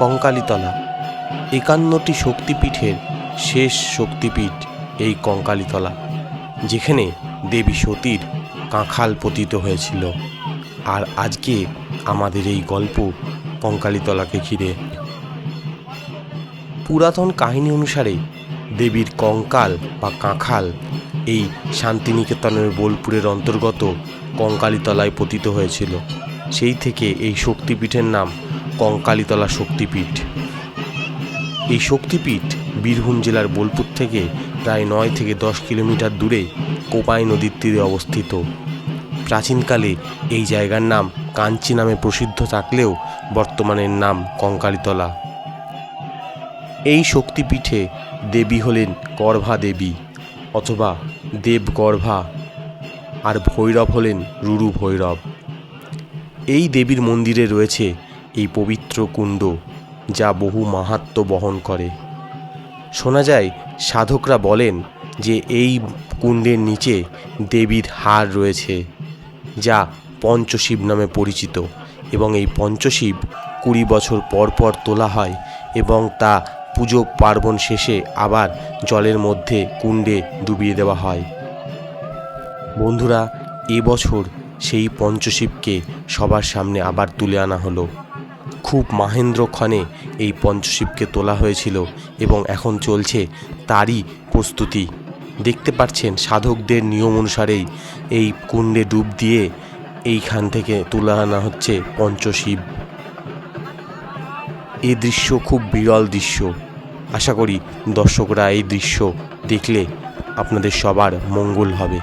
কঙ্কালীতলা। একান্নটি শক্তিপীঠের শেষ শক্তিপীঠ এই কঙ্কালীতলা, যেখানে দেবী সতীর কাঁখাল পতিত হয়েছিল। আর আজকে আমাদের এই গল্প কঙ্কালীতলাকে ঘিরে। পুরাতন কাহিনী অনুসারে দেবীর কঙ্কাল বা কাঁখাল এই শান্তিনিকেতনের বোলপুরের অন্তর্গত কঙ্কালীতলায় পতিত হয়েছিল। সেই থেকে এই শক্তিপীঠের নাম কঙ্কালীতলা শক্তিপীঠ। এই শক্তিপীঠ বীরভূম জেলার বোলপুর থেকে প্রায় নয় থেকে দশ কিলোমিটার দূরে কোপাই নদীর তীরে অবস্থিত। প্রাচীনকালে এই জায়গার নাম কাঞ্চি নামে প্রসিদ্ধ থাকলেও বর্তমানের নাম কঙ্কালীতলা। এই শক্তিপীঠে দেবী হলেন গর্ভা দেবী অথবা দেবগর্ভা আর ভৈরব হলেন রুরু ভৈরব। এই দেবীর মন্দিরে রয়েছে এই পবিত্র কুণ্ড যা বহু মাহাত্ম্য বহন করে। শোনা যায়, সাধকরা বলেন যে এই কুণ্ডের নিচে দেবীর হার রয়েছে, যা পঞ্চশিব নামে পরিচিত এবং এই পঞ্চশিব কুড়ি বছর পর পর তোলা হয় এবং তা পুজো পার্বণ শেষে আবার জলের মধ্যে কুণ্ডে ডুবিয়ে দেওয়া হয়। বন্ধুরা এবছর সেই পঞ্চশিবকে সবার সামনে আবার তুলে আনা হলো। খুব মাহেন্দ্রক্ষণে এই পঞ্চশিবকে তোলা হয়েছিল এবং এখন চলছে তারই প্রস্তুতি। দেখতে পাচ্ছেন, সাধকদের নিয়ম অনুসারেই এই কুণ্ডে ডুব দিয়ে এইখান থেকে তুলে আনা হচ্ছে পঞ্চশিব। এ দৃশ্য খুব বিরল দৃশ্য। আশা করি দর্শকরা এই দৃশ্য দেখলে আপনাদের সবার মঙ্গল হবে।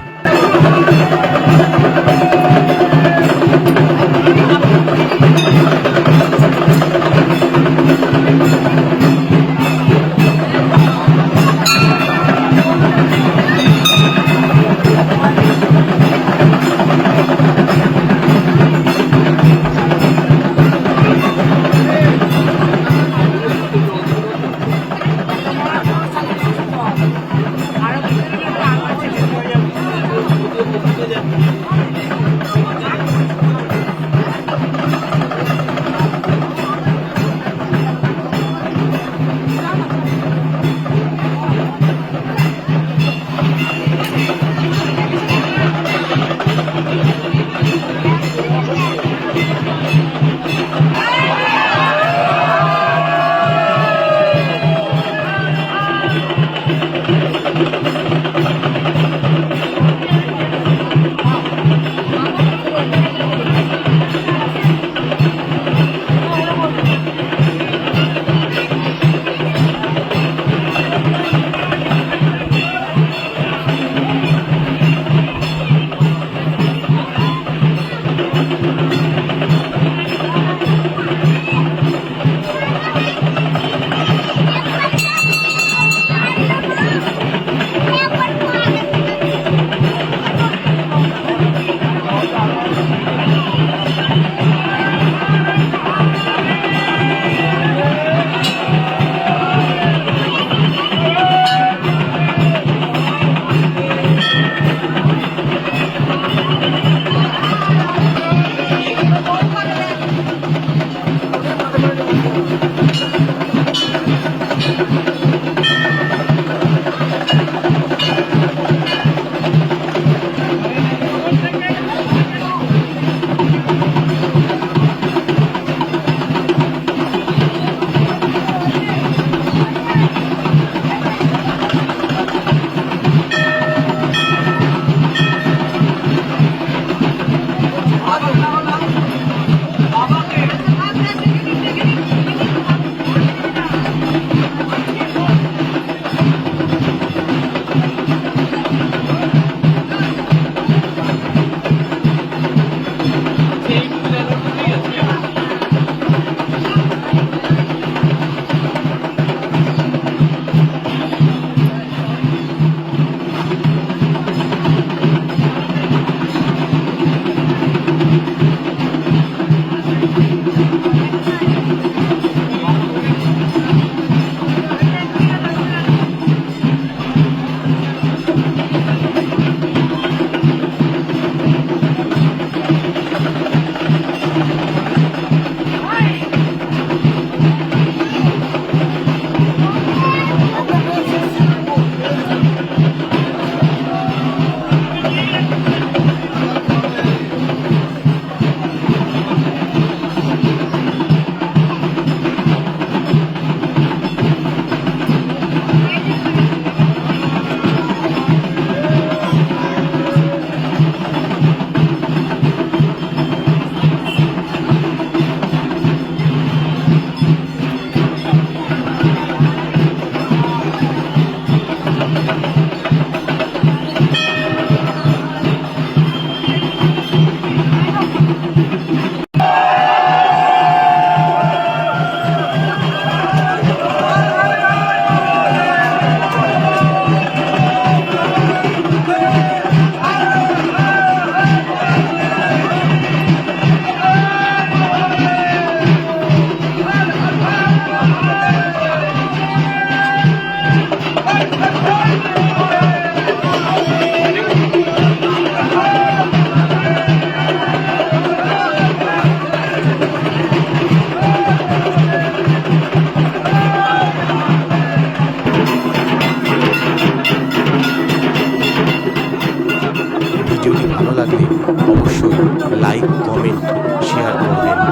লাগলে অবশ্যই লাইক কমেন্ট শেয়ার করবেন।